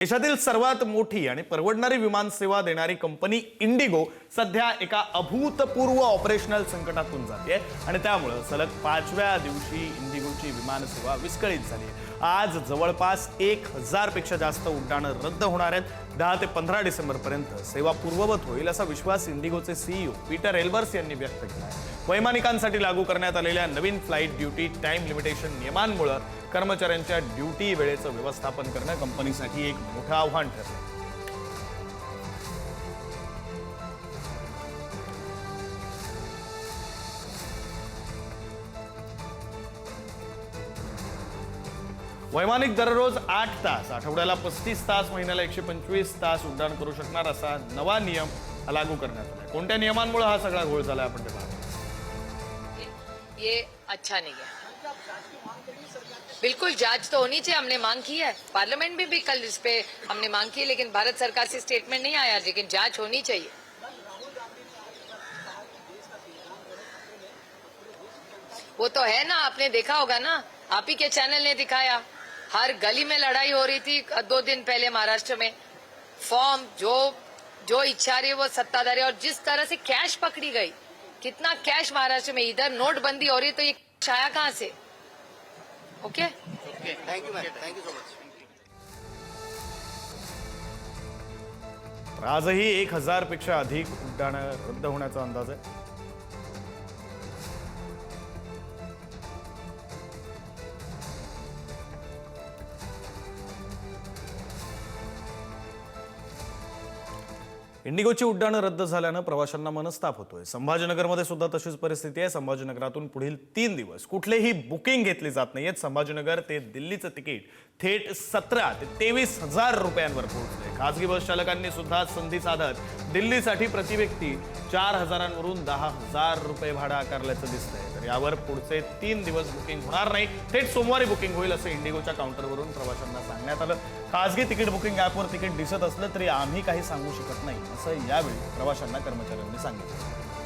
देशातील सर्वात मोठी आणि परवडणारी विमान सेवा देणारी कंपनी इंडिगो सध्या एका अभूतपूर्व ऑपरेशनल संकटातून जाते आणि त्यामुळं सलग पाचव्या दिवशी इंडिगोची विमानसेवा विस्कळीत झाली आहे. आज जवळपास एक हजारपेक्षा जास्त उड्डाणं रद्द होणार आहेत दहा ते पंधरा डिसेंबरपर्यंत सेवा पूर्ववत होईल असा विश्वास इंडिगोचे सीईओ पीटर एल्बर्स यांनी व्यक्त केला आहे वैमानिकांसाठी लागू करण्यात आलेल्या नवीन फ्लाईट ड्युटी टाइम लिमिटेशन नियमांमुळे कर्मचाऱ्यांच्या ड्युटी वेळेचं व्यवस्थापन करणं कंपनीसाठी एक मोठं आव्हान ठरलं वैमानिक दररोज आठ तास आठवड्याला पस्तीस तास महिन्याला एकशे पंचवीस तास उड्डाण करू शकणार असा नवा नियम लागू करण्यात आला कोणत्या नियमांमुळे हा सगळा घोळ झाला आपण ते पाहतो. ये अच्छा नहीं है। बिल्कुल, जाँच तो होनी चाहिए, हमने मांग की है। पार्लियामेंट में भी कल इस पे हमने मांग की लेकिन भारत सरकार से स्टेटमेंट नहीं आया, लेकिन जाँच होनी चाहिए। वो तो है ना, आपने देखा होगा ना, आप ही के चैनल ने दिखाया। हर गली में लड़ाई हो रही थी, दो दिन पहले महाराष्ट्र में। फॉर्म जो जो इच्छा रही वो सत्ताधारी, और जिस तरह से कैश पकड़ी गई कितना कैश महाराष्ट्र में इधर नोटबंदी हो रही है तो ये आया कहाँ से? Okay thank you thank you so much आजही एक हजारपेक्षा अधिक उड्डाणं रद्द होण्याचा अंदाज आहे. इंडिगोची उड्डाणं रद्द झाल्यानं प्रवाशांना मनस्ताप होतोय. संभाजीनगरमध्ये सुद्धा तशीच परिस्थिती आहे. संभाजीनगरातून पुढील तीन दिवस कुठलेही बुकिंग घेतली जात नाहीयेत संभाजीनगर ते दिल्लीचं तिकीट थेट सतरा ते तेवीस हजार रुपयांवर पोहोचले खासगी बस चालकांनी सुद्धा संधी साधत दिल्लीसाठी प्रतिव्यक्ती चार हजारांवरून दहा हजार रुपये भाडं आकारल्याचं दिसतंय. तर यावर पुढचे तीन दिवस बुकिंग होणार नाही. थेट सोमवारी बुकिंग होईल असं इंडिगोच्या काउंटरवरून प्रवाशांना सांगण्यात आलं. खासगी तिकीट बुकिंग ॲपवर तिकीट दिसत असलं तरी आम्ही काही सांगू शकत नाही असं यावेळी प्रवाशांना कर्मचाऱ्यांनी सांगितलं.